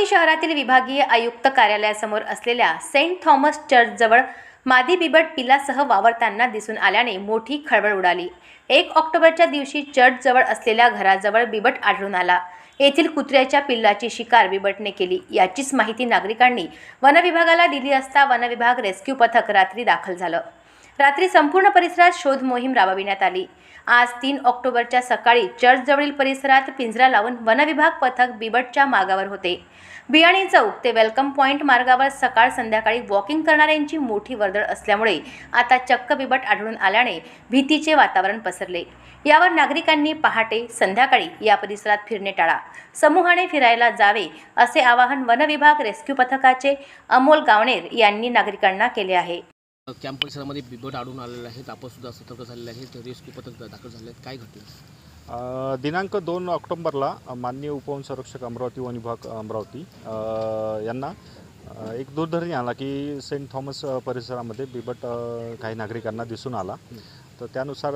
अमरावती शहरातील विभागीय आयुक्त कार्यालयासमोर असलेल्या सेंट थॉमस चर्चजवळ मादी बिबट पिलासह वावरताना दिसून आल्याने मोठी खळबळ उडाली. एक ऑक्टोबरच्या दिवशी चर्चजवळ असलेल्या घराजवळ बिबट आढळून आला. येथील कुत्र्याच्या पिल्लाची शिकार बिबटने केली. याचीच माहिती नागरिकांनी वनविभागाला दिली असता वनविभाग रेस्क्यू पथक रात्री दाखल झालं. रात्री संपूर्ण परिसरात शोध मोहीम राबविण्यात आली. आज तीन ऑक्टोबरच्या सकाळी चर्चजवळील परिसरात पिंजरा लावून वनविभाग पथक बिबटच्या मागावर होते. बियाणी चौक ते वेलकम पॉईंट मार्गावर सकाळ संध्याकाळी वॉकिंग करणाऱ्यांची मोठी वर्दळ असल्यामुळे आता चक्क बिबट आढळून आल्याने भीतीचे वातावरण पसरले. यावर नागरिकांनी पहाटे संध्याकाळी या परिसरात फिरणे टाळा. समूहाने फिरायला जावे असे आवाहन वनविभाग रेस्क्यू पथकाचे अमोल गावणेर यांनी नागरिकांना केले आहे. कॅम्प परिसरामध्ये बिबट आढळून आलेले आहेत. आपण सुद्धा सतर्क झालेले आहेत. रेस्क्यू पथक दाखल झाले आहेत काय अ, दिनांक दोन ऑक्टोंबरला अ, माननीय उपवन संरक्षक अमरावती वन विभाग अमरावती यांना एक दूरध्वनी आला की सेंट थॉमस परिसरामध्ये बिबट काही नागरिकांना दिसून आला. तर त्यानुसार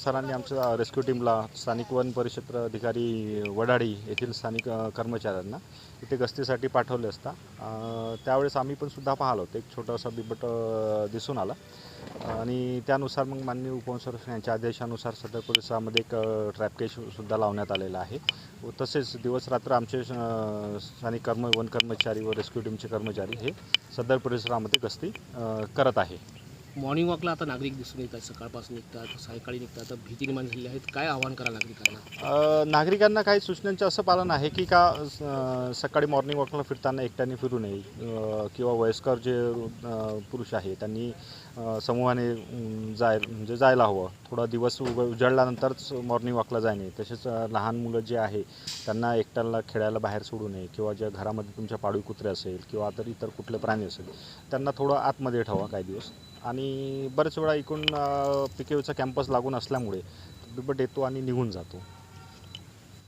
सरांनी आमच्या रेस्क्यू टीमला स्थानिक वन परिक्षेत्र अधिकारी वडाळी येथील स्थानिक कर्मचाऱ्यांना इथे गस्तीसाठी पाठवले असता. त्यावेळेस आम्ही पण सुद्धा पाहिलो होतं. एक छोटासा बिबट दिसून आला. आणि त्यानुसार मग माननीय उपसंरक्षण यांच्या आदेशानुसार सदर परिसरामध्ये एक ट्रॅप सुद्धा लावण्यात आलेला आहे. व तसेच दिवसरात्र आमचे स्थानिक कर्म वन कर्मचारी व रेस्क्यू टीमचे कर्मचारी हे सदर परिसरामध्ये गस्ती करत आहे. मॉर्निंग वॉकला आता नागरिक दिसून येतात सकाळपासून निघतात सायंकाळी निघतात. भीती निर्माण झालेली आहेत काय आव्हान करा नागरिकांना? नागरिकांना काही सूचनांचे असं पालन आहे की का सकाळी मॉर्निंग वॉकला फिरताना एकट्याने फिरू नये किंवा वयस्कर जे पुरुष आहे त्यांनी समूहाने जाय म्हणजे जायला हवं. थोडा दिवस उग उजळल्यानंतरच मॉर्निंग वॉकला जाणे. तसेच लहान मुलं जे आहे त्यांना एकट्याला खेळायला बाहेर सोडू नये किंवा ज्या घरामध्ये तुमच्या पाळीव कुत्रे असेल किंवा तर इतर कुठले प्राणी असेल त्यांना थोडं आतमध्ये ठेवा काही दिवस. आणि बरेच वेळा इकडून यूचा कॅम्पस लागून असल्यामुळे बिबट येतो आणि निघून जातो.